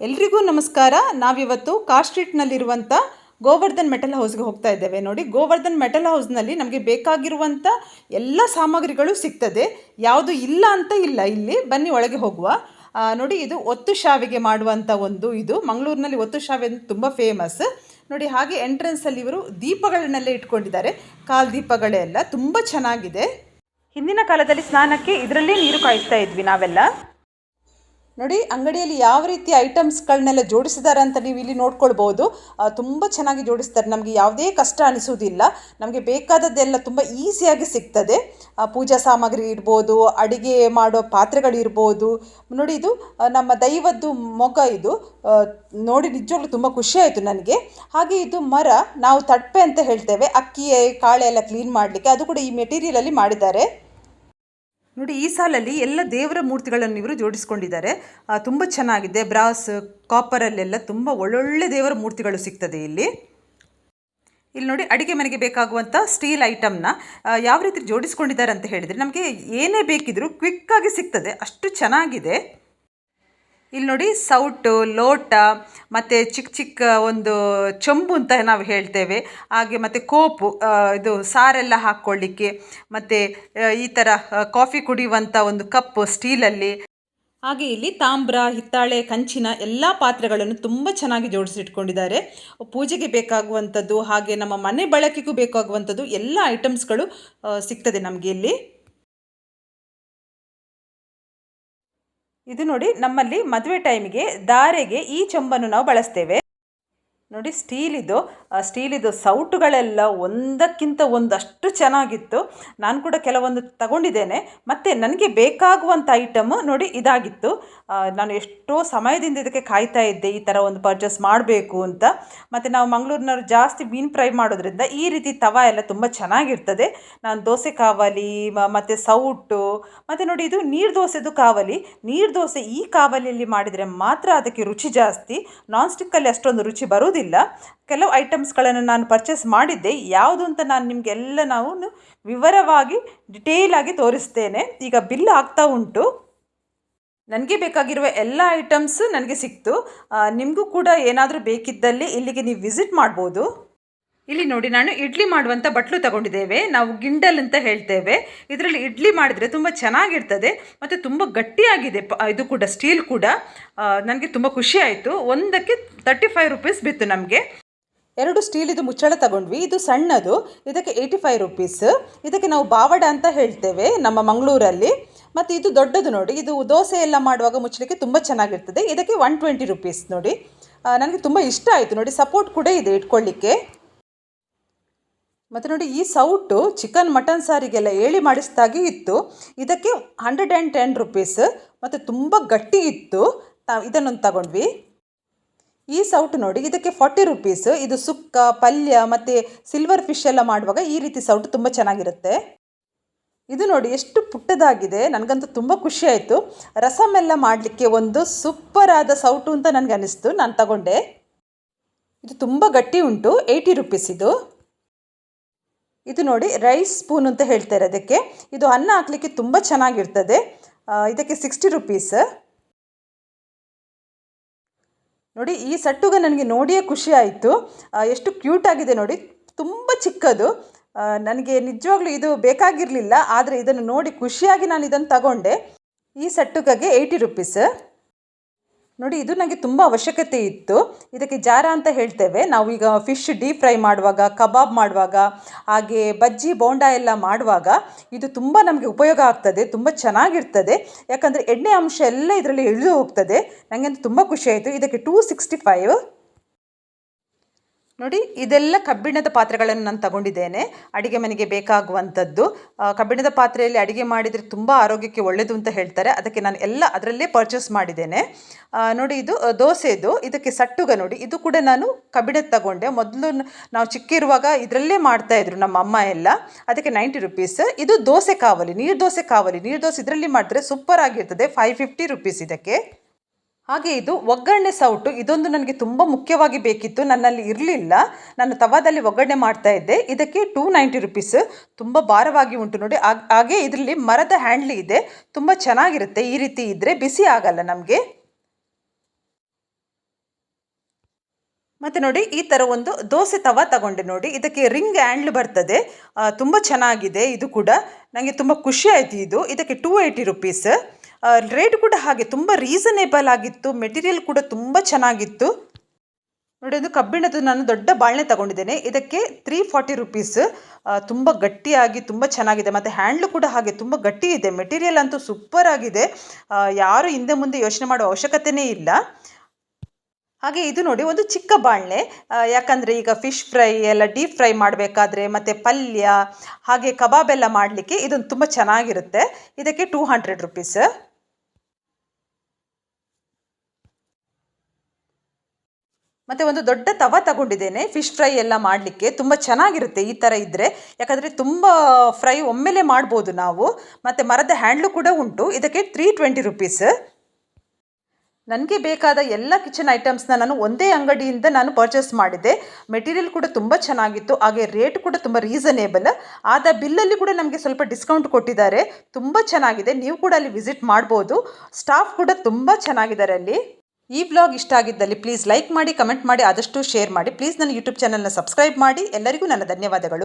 ಎಲ್ರಿಗೂ ನಮಸ್ಕಾರ. ನಾವಿವತ್ತು ಕಾಸ್ಟ್ರೀಟ್ನಲ್ಲಿರುವಂಥ ಸ್ಟ್ರೀಟ್ನಲ್ಲಿರುವಂಥ ಗೋವರ್ಧನ್ ಮೆಟಲ್ ಹೌಸ್ಗೆ ಹೋಗ್ತಾ ಇದ್ದೇವೆ. ನೋಡಿ, ಗೋವರ್ಧನ್ ಮೆಟಲ್ ಹೌಸ್ನಲ್ಲಿ ನಮಗೆ ಬೇಕಾಗಿರುವಂಥ ಎಲ್ಲ ಸಾಮಗ್ರಿಗಳು ಸಿಗ್ತದೆ. ಯಾವುದು ಇಲ್ಲ ಅಂತ ಇಲ್ಲ, ಇಲ್ಲಿ ಬನ್ನಿ ಒಳಗೆ ಹೋಗುವ. ನೋಡಿ, ಇದು ಒತ್ತು ಶಾವಿಗೆ ಮಾಡುವಂಥ ಒಂದು ಇದು. ಮಂಗಳೂರಿನಲ್ಲಿ ಒತ್ತು ಅಂತ ತುಂಬ ಫೇಮಸ್ ನೋಡಿ, ಹಾಗೆ ಎಂಟ್ರೆನ್ಸಲ್ಲಿ ಇವರು ದೀಪಗಳನ್ನೆಲ್ಲ ಇಟ್ಕೊಂಡಿದ್ದಾರೆ. ಕಾಲು ದೀಪಗಳೇ ಎಲ್ಲ ತುಂಬ ಚೆನ್ನಾಗಿದೆ. ಹಿಂದಿನ ಕಾಲದಲ್ಲಿ ಸ್ನಾನಕ್ಕೆ ಇದರಲ್ಲೇ ನೀರು ಕಾಯಿಸ್ತಾ ಇದ್ವಿ ನಾವೆಲ್ಲ. ನೋಡಿ, ಅಂಗಡಿಯಲ್ಲಿ ಯಾವ ರೀತಿ ಐಟಮ್ಸ್ಗಳನ್ನೆಲ್ಲ ಜೋಡಿಸಿದ್ದಾರೆ ಅಂತ ನೀವು ಇಲ್ಲಿ ನೋಡ್ಕೊಳ್ಬೋದು. ತುಂಬ ಚೆನ್ನಾಗಿ ಜೋಡಿಸ್ತಾರೆ. ನಮಗೆ ಯಾವುದೇ ಕಷ್ಟ ಅನಿಸುವುದಿಲ್ಲ. ನಮಗೆ ಬೇಕಾದದ್ದೆಲ್ಲ ತುಂಬ ಈಸಿಯಾಗಿ ಸಿಗ್ತದೆ. ಪೂಜಾ ಸಾಮಗ್ರಿ ಇರ್ಬೋದು, ಅಡುಗೆ ಮಾಡೋ ಪಾತ್ರೆಗಳಿರ್ಬೋದು ನೋಡಿ, ಇದು ನಮ್ಮ ದೈವದ್ದು ಮೊಗ ಇದು. ನೋಡಿ, ನಿಜವಾಗ್ಲೂ ತುಂಬ ಖುಷಿಯಾಯಿತು ನನಗೆ. ಹಾಗೆ ಇದು ಮರ, ನಾವು ತಡ್ಪೆ ಅಂತ ಹೇಳ್ತೇವೆ. ಅಕ್ಕಿ ಕಾಳೆ ಎಲ್ಲ ಕ್ಲೀನ್ ಮಾಡಲಿಕ್ಕೆ. ಅದು ಕೂಡ ಈ ಮೆಟೀರಿಯಲಲ್ಲಿ ಮಾಡಿದ್ದಾರೆ. ನೋಡಿ, ಈ ಸಾಲಲ್ಲಿ ಎಲ್ಲ ದೇವರ ಮೂರ್ತಿಗಳನ್ನು ಇವರು ಜೋಡಿಸ್ಕೊಂಡಿದ್ದಾರೆ. ತುಂಬ ಚೆನ್ನಾಗಿದೆ. ಬ್ರಾಸ್, ಕಾಪರಲ್ಲೆಲ್ಲ ತುಂಬ ಒಳ್ಳೊಳ್ಳೆ ದೇವರ ಮೂರ್ತಿಗಳು ಸಿಗ್ತದೆ ಇಲ್ಲಿ. ಇಲ್ಲಿ ನೋಡಿ, ಅಡುಗೆ ಮನೆಗೆ ಬೇಕಾಗುವಂಥ ಸ್ಟೀಲ್ ಐಟಮ್ನ ಯಾವ ರೀತಿ ಜೋಡಿಸ್ಕೊಂಡಿದ್ದಾರೆ ಅಂತ ಹೇಳಿದರೆ, ನಮಗೆ ಏನೇ ಬೇಕಿದ್ರೂ ಕ್ವಿಕ್ಕಾಗಿ ಸಿಗ್ತದೆ. ಅಷ್ಟು ಚೆನ್ನಾಗಿದೆ. ಇಲ್ಲಿ ನೋಡಿ ಸೌಟು, ಲೋಟ, ಮತ್ತು ಚಿಕ್ಕ ಚಿಕ್ಕ ಒಂದು ಚೊಂಬು ಅಂತ ನಾವು ಹೇಳ್ತೇವೆ. ಹಾಗೆ ಮತ್ತು ಕೋಪು ಇದು ಸಾರೆಲ್ಲ ಹಾಕ್ಕೊಳ್ಳಿಕ್ಕೆ, ಮತ್ತು ಈ ಥರ ಕಾಫಿ ಕುಡಿಯುವಂಥ ಒಂದು ಕಪ್ಪು ಸ್ಟೀಲಲ್ಲಿ. ಹಾಗೆ ಇಲ್ಲಿ ತಾಮ್ರ, ಹಿತ್ತಾಳೆ, ಕಂಚಿನ ಎಲ್ಲ ಪಾತ್ರೆಗಳನ್ನು ತುಂಬ ಚೆನ್ನಾಗಿ ಜೋಡಿಸಿಟ್ಕೊಂಡಿದ್ದಾರೆ. ಪೂಜೆಗೆ ಬೇಕಾಗುವಂಥದ್ದು, ಹಾಗೆ ನಮ್ಮ ಮನೆ ಬಳಕೆಗೂ ಬೇಕಾಗುವಂಥದ್ದು ಎಲ್ಲ ಐಟಮ್ಸ್ಗಳು ಸಿಗ್ತದೆ ನಮಗೆ ಇಲ್ಲಿ. ಇದು ನೋಡಿ ನಮ್ಮಲ್ಲಿ ಮದುವೆ ಟೈಮಿಗೆ ದಾರೆಗೆ ಈ ಚೊಂಬನ್ನು ನಾವು ಬಳಸ್ತೇವೆ. ನೋಡಿ ಸ್ಟೀಲಿದು ಸ್ಟೀಲಿದು ಸೌಟುಗಳೆಲ್ಲ ಒಂದಕ್ಕಿಂತ ಒಂದಷ್ಟು ಚೆನ್ನಾಗಿತ್ತು. ನಾನು ಕೂಡ ಕೆಲವೊಂದು ತಗೊಂಡಿದ್ದೇನೆ. ಮತ್ತು ನನಗೆ ಬೇಕಾಗುವಂಥ ಐಟಮ್ ನೋಡಿ ಇದಾಗಿತ್ತು. ನಾನು ಎಷ್ಟೋ ಸಮಯದಿಂದ ಇದಕ್ಕೆ ಕಾಯ್ತಾ ಇದ್ದೆ, ಈ ಥರ ಒಂದು ಪರ್ಚೇಸ್ ಮಾಡಬೇಕು ಅಂತ. ಮತ್ತು ನಾವು ಮಂಗಳೂರಿನವ್ರು ಜಾಸ್ತಿ ಮೀನು ಫ್ರೈ ಮಾಡೋದ್ರಿಂದ ಈ ರೀತಿ ತವ ಎಲ್ಲ ತುಂಬ ಚೆನ್ನಾಗಿರ್ತದೆ. ನಾನು ದೋಸೆ ಕಾವಲಿ ಮತ್ತು ಸೌಟು, ಮತ್ತು ನೋಡಿ ಇದು ನೀರು ದೋಸೆದು ಕಾವಲಿ. ನೀರು ದೋಸೆ ಈ ಕಾವಲಿಯಲ್ಲಿ ಮಾಡಿದರೆ ಮಾತ್ರ ಅದಕ್ಕೆ ರುಚಿ ಜಾಸ್ತಿ. ನಾನ್ ಸ್ಟಿಕ್ಕಲ್ಲಿ ಅಷ್ಟೊಂದು ರುಚಿ ಬರುವುದಿಲ್ಲ. ಕೆಲವು ಐಟಮ್ಸ್ಗಳನ್ನು ನಾನು ಪರ್ಚೇಸ್ ಮಾಡಿದ್ದೆ. ಯಾವುದು ಅಂತ ನಾನು ನಿಮಗೆಲ್ಲ ನಾವು ವಿವರವಾಗಿ ಡಿಟೇಲಾಗಿ ತೋರಿಸ್ತೇನೆ. ಈಗ ಬಿಲ್ ಆಗ್ತಾ ಉಂಟು. ನನಗೆ ಬೇಕಾಗಿರುವ ಎಲ್ಲ ಐಟಮ್ಸ್ ನನಗೆ ಸಿಕ್ತು. ನಿಮಗೂ ಕೂಡ ಏನಾದರೂ ಬೇಕಿದ್ದಲ್ಲಿ ಇಲ್ಲಿಗೆ ನೀವು ವಿಸಿಟ್ ಮಾಡ್ಬೋದು. ಇಲ್ಲಿ ನೋಡಿ, ನಾನು ಇಡ್ಲಿ ಮಾಡುವಂಥ ಬಟ್ಲು ತಗೊಂಡಿದ್ದೇವೆ. ನಾವು ಗಿಂಡಲ್ ಅಂತ ಹೇಳ್ತೇವೆ. ಇದರಲ್ಲಿ ಇಡ್ಲಿ ಮಾಡಿದರೆ ತುಂಬ ಚೆನ್ನಾಗಿರ್ತದೆ ಮತ್ತು ತುಂಬ ಗಟ್ಟಿಯಾಗಿದೆ. ಪ, ಇದು ಕೂಡ ಸ್ಟೀಲ್ ಕೂಡ. ನನಗೆ ತುಂಬ ಖುಷಿ ಆಯಿತು. ಒಂದಕ್ಕೆ ತರ್ಟಿ ಫೈವ್ ರುಪೀಸ್ ಬಿತ್ತು ನಮಗೆ. ಎರಡು ಸ್ಟೀಲಿದು ಮುಚ್ಚಳ ತಗೊಂಡ್ವಿ. ಇದು ಸಣ್ಣದು. ಇದಕ್ಕೆ ಏಯ್ಟಿ ಫೈವ್ ರುಪೀಸ್ ಇದಕ್ಕೆ ನಾವು ಬಾವಡ ಅಂತ ಹೇಳ್ತೇವೆ ನಮ್ಮ ಮಂಗಳೂರಲ್ಲಿ. ಮತ್ತು ಇದು ದೊಡ್ಡದು ನೋಡಿ, ಇದು ದೋಸೆ ಎಲ್ಲ ಮಾಡುವಾಗ ಮುಚ್ಚಲಿಕ್ಕೆ ತುಂಬ ಚೆನ್ನಾಗಿರ್ತದೆ. ಇದಕ್ಕೆ ಒನ್ ಟ್ವೆಂಟಿ ರುಪೀಸ್ ನೋಡಿ. ನನಗೆ ತುಂಬ ಇಷ್ಟ ಆಯಿತು ನೋಡಿ ಸಪೋರ್ಟ್ ಕೂಡ ಇದೆ ಇಟ್ಕೊಳ್ಳಿಕ್ಕೆ ಮತ್ತು ನೋಡಿ, ಈ ಸೌಟು ಚಿಕನ್ ಮಟನ್ ಸಾರಿಗೆಲ್ಲ ಏಳಿ ಮಾಡಿಸಿದಾಗೆ ಇತ್ತು. ಇದಕ್ಕೆ ಹಂಡ್ರೆಡ್ ಆ್ಯಂಡ್ ಟೆನ್ ರುಪೀಸ್ ಮತ್ತು ತುಂಬ ಗಟ್ಟಿ ಇತ್ತು. ತಾ, ಇದನ್ನೊಂದು ತಗೊಂಡ್ವಿ. ಈ ಸೌಟು ನೋಡಿ, ಇದಕ್ಕೆ ಫಾರ್ಟಿ ರುಪೀಸ್ ಇದು ಸುಕ್ಕ, ಪಲ್ಯ ಮತ್ತು ಸಿಲ್ವರ್ ಫಿಶ್ ಎಲ್ಲ ಮಾಡುವಾಗ ಈ ರೀತಿ ಸೌಟು ತುಂಬ ಚೆನ್ನಾಗಿರುತ್ತೆ. ಇದು ನೋಡಿ ಎಷ್ಟು ಪುಟ್ಟದಾಗಿದೆ. ನನಗಂತೂ ತುಂಬ ಖುಷಿ ಆಯಿತು. ರಸಮ್ ಎಲ್ಲ ಮಾಡಲಿಕ್ಕೆ ಒಂದು ಸೂಪರಾದ ಸೌಟು ಅಂತ ನನಗೆ ಅನಿಸ್ತು ನಾನು ತಗೊಂಡೆ. ಇದು ತುಂಬ ಗಟ್ಟಿ ಉಂಟು. ಏಯ್ಟಿ ರುಪೀಸ್ ಇದು. ಇದು ನೋಡಿ ರೈಸ್ ಸ್ಪೂನ್ ಅಂತ ಹೇಳ್ತಾರೆ ಅದಕ್ಕೆ ಇದು ಅನ್ನ ಹಾಕ್ಲಿಕ್ಕೆ ತುಂಬ ಚೆನ್ನಾಗಿರ್ತದೆ. ಇದಕ್ಕೆ ಸಿಕ್ಸ್ಟಿ ರುಪೀಸ್ ನೋಡಿ ಈ ಸಟ್ಟುಗ ನನಗೆ ನೋಡಿಯೇ ಖುಷಿ ಆಯಿತು. ಎಷ್ಟು ಕ್ಯೂಟ್ ಆಗಿದೆ ನೋಡಿ. ತುಂಬ ಚಿಕ್ಕದು. ನನಗೆ ನಿಜವಾಗ್ಲೂ ಇದು ಬೇಕಾಗಿರಲಿಲ್ಲ, ಆದರೆ ಇದನ್ನು ನೋಡಿ ಖುಷಿಯಾಗಿ ನಾನು ಇದನ್ನು ತಗೊಂಡೆ. ಈ ಸಟ್ಟುಕಗೆ ಏಯ್ಟಿ ರುಪೀಸ್. ನೋಡಿ, ಇದು ನನಗೆ ತುಂಬ ಅವಶ್ಯಕತೆ ಇತ್ತು. ಇದಕ್ಕೆ ಜಾರ ಅಂತ ಹೇಳ್ತೇವೆ. ನಾವು ಈಗ ಫಿಶ್ ಡೀಪ್ ಫ್ರೈ ಮಾಡುವಾಗ, ಕಬಾಬ್ ಮಾಡುವಾಗ, ಹಾಗೆ ಬಜ್ಜಿ, ಬೋಂಡ ಎಲ್ಲ ಮಾಡುವಾಗ ಇದು ತುಂಬ ನಮಗೆ ಉಪಯೋಗ ಆಗ್ತದೆ, ತುಂಬ ಚೆನ್ನಾಗಿರ್ತದೆ. ಯಾಕಂದರೆ ಎಣ್ಣೆ ಅಂಶ ಎಲ್ಲ ಇದರಲ್ಲಿ ಇಳಿದು ಹೋಗ್ತದೆ. ನನಗಂತೂ ತುಂಬ ಖುಷಿ ಆಯಿತು. ಇದಕ್ಕೆ ಟೂ ಸಿಕ್ಸ್ಟಿ ಫೈವ್ ನೋಡಿ, ಇದೆಲ್ಲ ಕಬ್ಬಿಣದ ಪಾತ್ರೆಗಳನ್ನು ನಾನು ತಗೊಂಡಿದ್ದೇನೆ. ಅಡುಗೆ ಮನೆಗೆ ಬೇಕಾಗುವಂಥದ್ದು. ಕಬ್ಬಿಣದ ಪಾತ್ರೆಯಲ್ಲಿ ಅಡುಗೆ ಮಾಡಿದರೆ ತುಂಬ ಆರೋಗ್ಯಕ್ಕೆ ಒಳ್ಳೆಯದು ಅಂತ ಹೇಳ್ತಾರೆ. ಅದಕ್ಕೆ ನಾನು ಎಲ್ಲ ಅದರಲ್ಲೇ ಪರ್ಚೇಸ್ ಮಾಡಿದ್ದೇನೆ. ನೋಡಿ, ಇದು ದೋಸೆದು. ಇದಕ್ಕೆ ಸಟ್ಟುಗ ನೋಡಿ, ಇದು ಕೂಡ ನಾನು ಕಬ್ಬಿಣದ ತಗೊಂಡೆ. ಮೊದಲು ನಾವು ಚಿಕ್ಕಿರುವಾಗ ಇದರಲ್ಲೇ ಮಾಡ್ತಾಯಿದ್ರು ನಮ್ಮ ಅಮ್ಮ ಎಲ್ಲ. ಅದಕ್ಕೆ ನೈಂಟಿ ರುಪೀಸ್ ಇದು ದೋಸೆ ಕಾವಲಿ, ನೀರು ದೋಸೆ ಕಾವಲಿ. ನೀರು ದೋಸೆ ಇದರಲ್ಲಿ ಮಾಡಿದ್ರೆ ಸೂಪರ್ ಆಗಿರ್ತದೆ. ಫೈವ್ ಫಿಫ್ಟಿ ರುಪೀಸ್ ಇದಕ್ಕೆ. ಹಾಗೆ ಇದು ಒಗ್ಗರಣೆ ಸೌಟು, ಇದೊಂದು ನನಗೆ ತುಂಬ ಮುಖ್ಯವಾಗಿ ಬೇಕಿತ್ತು. ನನ್ನಲ್ಲಿ ಇರಲಿಲ್ಲ. ನಾನು ತವಾದಲ್ಲಿ ಒಗ್ಗರಣೆ ಮಾಡ್ತಾ ಇದ್ದೆ. ಇದಕ್ಕೆ ಟೂ ನೈಂಟಿ ರುಪೀಸ್ ತುಂಬ ಭಾರವಾಗಿ ಉಂಟು ನೋಡಿ. ಹಾಗ್- ಇದರಲ್ಲಿ ಮರದ ಹ್ಯಾಂಡ್ಲಿ ಇದೆ. ತುಂಬ ಚೆನ್ನಾಗಿರುತ್ತೆ. ಈ ರೀತಿ ಇದ್ದರೆ ಬಿಸಿ ಆಗಲ್ಲ ನಮಗೆ. ಮತ್ತು ನೋಡಿ, ಈ ಥರ ಒಂದು ದೋಸೆ ತವ ತಗೊಂಡೆ ನೋಡಿ. ಇದಕ್ಕೆ ರಿಂಗ್ ಹ್ಯಾಂಡ್ಲ್ ಬರ್ತದೆ. ತುಂಬ ಚೆನ್ನಾಗಿದೆ. ಇದು ಕೂಡ. ನನಗೆ ತುಂಬ ಖುಷಿ ಆಯಿತು ಇದು. ಇದಕ್ಕೆ ಟೂ ಏಯ್ಟಿ ರುಪೀಸ್ ರೇಟ್ ಕೂಡ ಹಾಗೆ ತುಂಬ ರೀಸನೇಬಲ್ ಆಗಿತ್ತು. ಮೆಟೀರಿಯಲ್ ಕೂಡ ತುಂಬ ಚೆನ್ನಾಗಿತ್ತು. ನೋಡಿ ಅದು ಕಬ್ಬಿಣದ್ದು ನಾನು ದೊಡ್ಡ ಬಾಳೆ ತಗೊಂಡಿದ್ದೇನೆ. ಇದಕ್ಕೆ ತ್ರೀ ಫಾರ್ಟಿ ರುಪೀಸ್ ತುಂಬ ಗಟ್ಟಿಯಾಗಿ, ತುಂಬ ಚೆನ್ನಾಗಿದೆ. ಮತ್ತು ಹ್ಯಾಂಡ್ಲು ಕೂಡ ಹಾಗೆ ತುಂಬ ಗಟ್ಟಿ ಇದೆ. ಮೆಟೀರಿಯಲ್ ಅಂತೂ ಸೂಪರ್ ಆಗಿದೆ. ಯಾರು ಹಿಂದೆ ಮುಂದೆ ಯೋಚನೆ ಮಾಡೋ ಅವಶ್ಯಕತೆಯೇ ಇಲ್ಲ. ಹಾಗೆ ಇದು ನೋಡಿ, ಒಂದು ಚಿಕ್ಕ ಬಾಳೆ ಯಾಕಂದರೆ ಈಗ ಫಿಶ್ ಫ್ರೈ ಎಲ್ಲ ಡೀಪ್ ಫ್ರೈ ಮಾಡಬೇಕಾದ್ರೆ, ಮತ್ತು ಪಲ್ಯ, ಹಾಗೆ ಕಬಾಬ್ ಎಲ್ಲ ಮಾಡಲಿಕ್ಕೆ ಇದೊಂದು ತುಂಬ ಚೆನ್ನಾಗಿರುತ್ತೆ. ಇದಕ್ಕೆ ಟೂ ಹಂಡ್ರೆಡ್ ರುಪೀಸ್ ಮತ್ತು ಒಂದು ದೊಡ್ಡ ತವ ತಗೊಂಡಿದ್ದೇನೆ. ಫಿಶ್ ಫ್ರೈ ಎಲ್ಲ ಮಾಡಲಿಕ್ಕೆ ತುಂಬ ಚೆನ್ನಾಗಿರುತ್ತೆ ಈ ಥರ ಇದ್ದರೆ ಯಾಕಂದರೆ ತುಂಬ ಫ್ರೈ ಒಮ್ಮೆಲೆ ಮಾಡ್ಬೋದು ನಾವು. ಮತ್ತು ಮರದ ಹ್ಯಾಂಡ್ಲು ಕೂಡ ಉಂಟು. ಇದಕ್ಕೆ ತ್ರೀ ಟ್ವೆಂಟಿ ರುಪೀಸ್ ನನಗೆ ಬೇಕಾದ ಎಲ್ಲ ಕಿಚನ್ ಐಟಮ್ಸ್ನ ನಾನು ಒಂದೇ ಅಂಗಡಿಯಿಂದ ನಾನು ಪರ್ಚೇಸ್ ಮಾಡಿದೆ ಮೆಟೀರಿಯಲ್ ಕೂಡ ತುಂಬ ಚೆನ್ನಾಗಿತ್ತು. ಹಾಗೆ ರೇಟ್ ಕೂಡ ತುಂಬ ರೀಸನೇಬಲ್ ಆದ ಬಿಲ್ಲಲ್ಲಿ ಕೂಡ ನಮಗೆ ಸ್ವಲ್ಪ ಡಿಸ್ಕೌಂಟ್ ಕೊಟ್ಟಿದ್ದಾರೆ. ತುಂಬ ಚೆನ್ನಾಗಿದೆ. ನೀವು ಕೂಡ ಅಲ್ಲಿ ವಿಸಿಟ್ ಮಾಡ್ಬೋದು. ಸ್ಟಾಫ್ ಕೂಡ ತುಂಬ ಚೆನ್ನಾಗಿದ್ದಾರೆ ಅಲ್ಲಿ. ಈ ಬ್ಲಾಗ್ ಇಷ್ಟ ಆಗಿದ್ದಲ್ಲಿ ಪ್ಲೀಸ್ ಲೈಕ್ ಮಾಡಿ ಕಮೆಂಟ್ ಮಾಡಿ, ಆದಷ್ಟು ಶೇರ್ ಮಾಡಿ. ಪ್ಲೀಸ್ ನನ್ನ ಯೂಟ್ಯೂಬ್ ಚಾನಲ್ನ ಸಬ್ಸ್ಕ್ರೈಬ್ ಮಾಡಿ. ಎಲ್ಲರಿಗೂ ನನ್ನ ಧನ್ಯವಾದಗಳು.